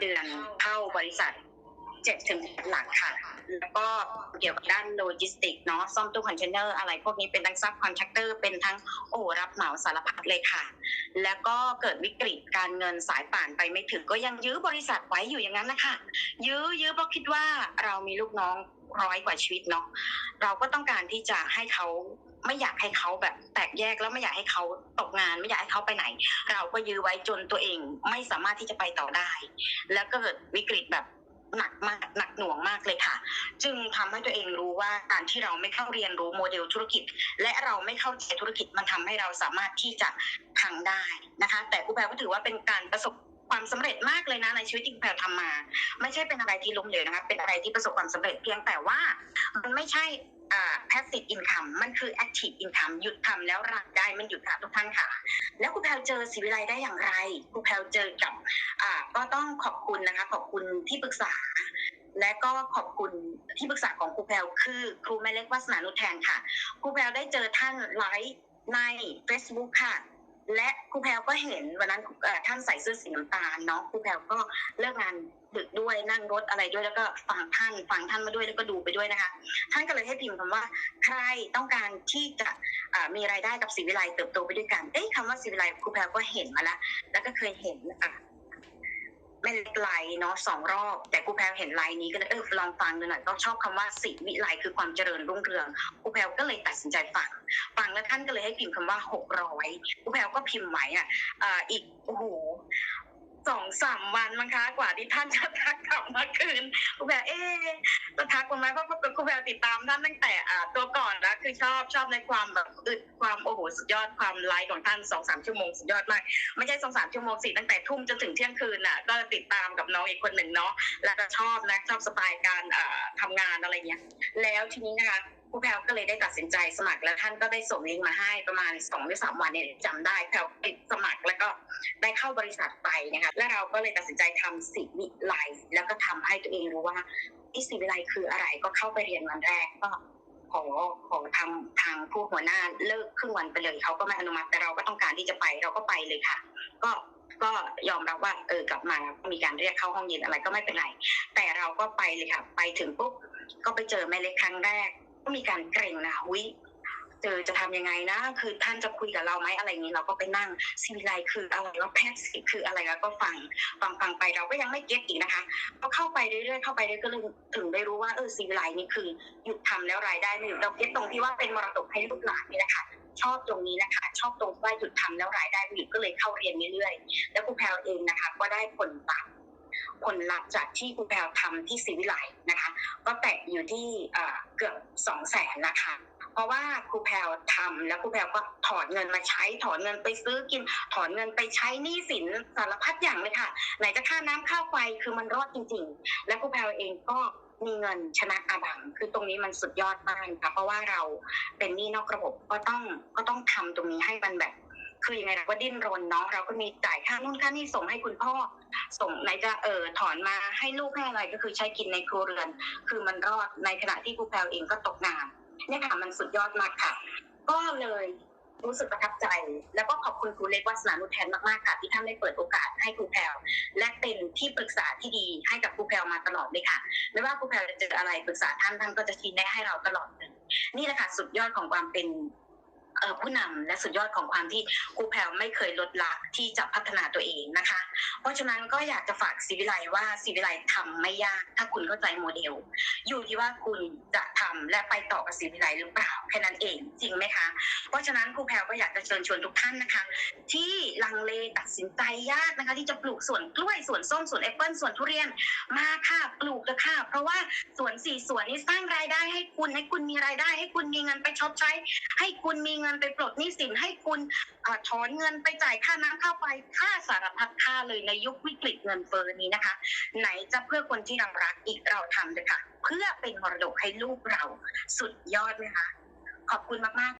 เดือนเข้าบริษัทเจ็ดถึงหลักค่ะ แล้วก็เกี่ยวกับด้านโลจิสติกเนาะซ่อมตู้คอนเทนเนอร์อะไรพวกนี้เป็นทั้งซับคอนแทคเตอร์เป็นทั้งโอ้รับเหมาสารพัดเลยค่ะ แล้วก็เกิดวิกฤตการเงินสายป่านไปไม่ถึงก็ยังยื้อบริษัทไว้อยู่อย่างนั้นนะคะยื้อยื้อเพราะคิดว่าเรามีลูกน้องร้อยกว่าชีวิตเนาะเราก็ต้องการที่จะให้เขา ไม่อยากให้เขาแบบแตกแยกแล้วไม่อยากให้เขาตกงาน ไม่อยากให้เขาไปไหน เราก็ยื้อไว้จนตัวเองไม่สามารถที่จะไปต่อได้ แล้วก็เกิดวิกฤตแบบหนักมากหนักหน่วงมากเลยค่ะ จึงทำให้ตัวเองรู้ว่าการที่เราไม่เข้าเรียนรู้โมเดลธุรกิจ และเราไม่เข้าใจธุรกิจมันทำให้เราสามารถที่จะพังได้นะคะ แต่ครูแพรก็ถือว่าเป็นการประสบความสำเร็จมากเลยนะในชีวิตที่แพรทำมา ไม่ใช่เป็นอะไรที่ล้มเหลวนะคะเป็นอะไรที่ประสบความสำเร็จเพียงแต่ว่า มันไม่ใช่ passive income มันคือ active income หยุดทำแล้วรับได้มันหยุดค่ะทุกท่านค่ะ แล้วครูแพลวเจอศิวิไลได้อย่างไรครูแพลวเจอกับอ่าก็ต้องขอบคุณนะคะ ขอบคุณที่ปรึกษา และก็ขอบคุณที่ปรึกษาของครูแพลวคือครูแม่เล็กวัฒนานุแทนค่ะครูแพลวได้เจอท่านไลฟ์ใน Facebook ค่ะ และครูแพรก็เห็นวันนั้นท่านใส่เสื้อสีน้ำตาลเนาะครูแพรก็เลิกงานดึกด้วยนั่งรถอะไรด้วยแล้วก็ฟังท่านฟังท่านมาด้วยแล้วก็ดูไปด้วยนะคะ ท่านก็เลยให้พิมพ์คำว่าใครต้องการที่จะมีรายได้กับศิวิไลเติบโตไปด้วยกันเอ้ยคำว่าศิวิไลครูแพรก็เห็นมาแล้วแล้วก็เคยเห็นอะ ม่เล็กไลน์เนาะสองรอบ แต่ครูแพรเห็นไลน์นี้ก็เลยเออลองฟังดูหน่อยก็ชอบคำว่าสิวิไลคือความเจริญรุ่งเรืองครูแพรก็เลยตัดสินใจฟังฟังแล้วท่านก็เลยให้พิมพ์คำว่าหกร้อยครูแพรก็พิมพ์ไว้อะอ่าอีกโอ้โห สองสามวันมั้งคะกว่าที่ท่านจะทักกลับมาคืนครูแพรเอ๊ะจะทักมาไหมเพราะครูแพรติดตามท่านตั้งแต่ตัวก่อนนะคือชอบชอบในความแบบอึดความโอ้โหสุดยอดความไลฟ์ของท่านสองสามชั่วโมงสุดยอดมากไม่ใช่สองสามชั่วโมงสิตั้งแต่ทุ่มจนถึงเที่ยงคืนน่ะก็ติดตามกับน้องอีกคนหนึ่งเนาะแล้วก็ชอบนะชอบสไตล์การเอ่อทำงานอะไรเงี้ยแล้วทีนี้นะคะ ครูแพลวก็เลยได้ตัดสินใจสมัครแล้วท่านก็ได้ส่งลิงก์มาให้ประมาณสองหรือสามวันเนี่ยจำได้แพลวติดสมัครแล้วก็ได้เข้าบริษัทไปนะคะแล้วเราก็เลยตัดสินใจทำสิวิไลแล้วก็ทำให้ตัวเองรู้ว่าที่สิวิไลคืออะไรก็เข้าไปเรียนวันแรกก็ขอขอทำทางผู้หัวหน้าเลิกครึ่งวันไปเลยเขาก็ไม่อนุมัติแต่เราก็ต้องการที่จะไปเราก็ไปเลยค่ะ ก็ก็ยอมรับว่าเออกลับมามีการเรียกเข้าห้องเย็นอะไรก็ไม่เป็นไร แต่เราก็ไปเลยค่ะ ไปถึงปุ๊บก็ไปเจอแม่เล็กครั้งแรก ก็มีการเกรงนะวิเจอจะทำยังไงนะ คือท่านจะคุยกับเราไหมอะไรอย่างนี้ เราก็ไปนั่งซีวิไลคืออะไรว่าแพทย์คืออะไรแล้วก็ฟังฟังฟังไปเราก็ยังไม่เก็ตอีกนะคะก็เข้าไปเรื่อยๆเข้าไปเรื่อยๆก็ถึงได้รู้ว่าเออซีวิไลนี่คือหยุดทำแล้วรายได้ไม่หยุดเราเก็ตตรงที่ว่าเป็นมรดกให้ลูกหลานนี่แหละค่ะชอบตรงนี้นะคะ ชอบตรงว่าหยุดทำแล้วรายได้ไม่หยุดก็เลยเข้าเรียนเรื่อยๆแล้วครูแพลวเองนะคะ ก็ได้ผลลัพธ์ ผลลัพธ์จากที่ครูแพลวทำที่ศิวิไลนะคะ ก็แตะอยู่ที่เกือบสองแสนนะคะเพราะว่าครูแพลวทำแล้วครูแพลวก็ถอนเงินมาใช้ถอนเงินไปซื้อกิน ถอนเงินไปใช้หนี้สินสารพัดอย่างเลยค่ะ ไหนจะค่าน้ำค่าไฟคือมันรอดจริง ๆ และครูแพลวเองก็มีเงินชนะอาบัง คือตรงนี้มันสุดยอดมากค่ะเพราะว่าเราเป็นหนี้นอกระบบก็ต้องก็ต้องทำตรงนี้ให้มันแบบ คือยังไงเราก็ดิ้นรนเนาะเราก็มีจ่ายค่านู่นค่านี่ส่งให้คุณพ่อ ส่งไหนจะเออถอนมาให้ลูกให้อะไรก็คือใช้กินในครัวเรือน คือมันรอดในขณะที่ครูแพลวเองก็ตกงานเนี่ยค่ะมันสุดยอดมากค่ะ ก็เลยรู้สึกประทับใจ แล้วก็ขอบคุณครูเล็กวัฒนานุแทนมากๆค่ะ ที่ท่านได้เปิดโอกาสให้ครูแพลวและเป็นที่ปรึกษาที่ดีให้กับครูแพลวมาตลอดเลยค่ะ ไม่ว่าครูแพลวจะเจออะไรปรึกษาท่านท่านก็จะชี้แนะให้เราตลอดเลยนี่แหละค่ะสุดยอดของความเป็น ผู้นำและสุดยอดของความที่ครูแพลวไม่เคยลดละที่จะพัฒนาตัวเองนะคะ เพราะฉะนั้นก็อยากจะฝากศิวิไลว่าศิวิไลทำไม่ยาก ถ้าคุณเข้าใจโมเดล อยู่ที่ว่าคุณจะทำและไปต่อกับศิวิไลหรือเปล่าแค่นั้นเองจริงไหมคะ เพราะฉะนั้นครูแพลวก็อยากจะเชิญชวนทุกท่านนะคะ ที่ลังเลตัดสินใจยากนะคะ ที่จะปลูกสวนกล้วยสวนส้มสวนแอปเปิลสวนทุเรียนมาค่ะปลูกเลยค่ะ เพราะว่าสวนสี่สวนนี้สร้างรายได้ให้คุณให้คุณมีรายได้ ให้คุณมีเงินไปชดใช้ ให้คุณมีเงินไปปลดหนี้สินให้คุณอถอนเงินไปจ่ายค่าน้ำค่าไฟค่าสารพัดค่าเลยในยุควิกฤตเงินเฟ้อนี้นะคะ ไหนจะเพื่อคนที่เรารักอีกเราทำเลยค่ะ เพื่อเป็นมรดกให้ลูกเราสุดยอดไหมคะ ขอบคุณมาก ๆ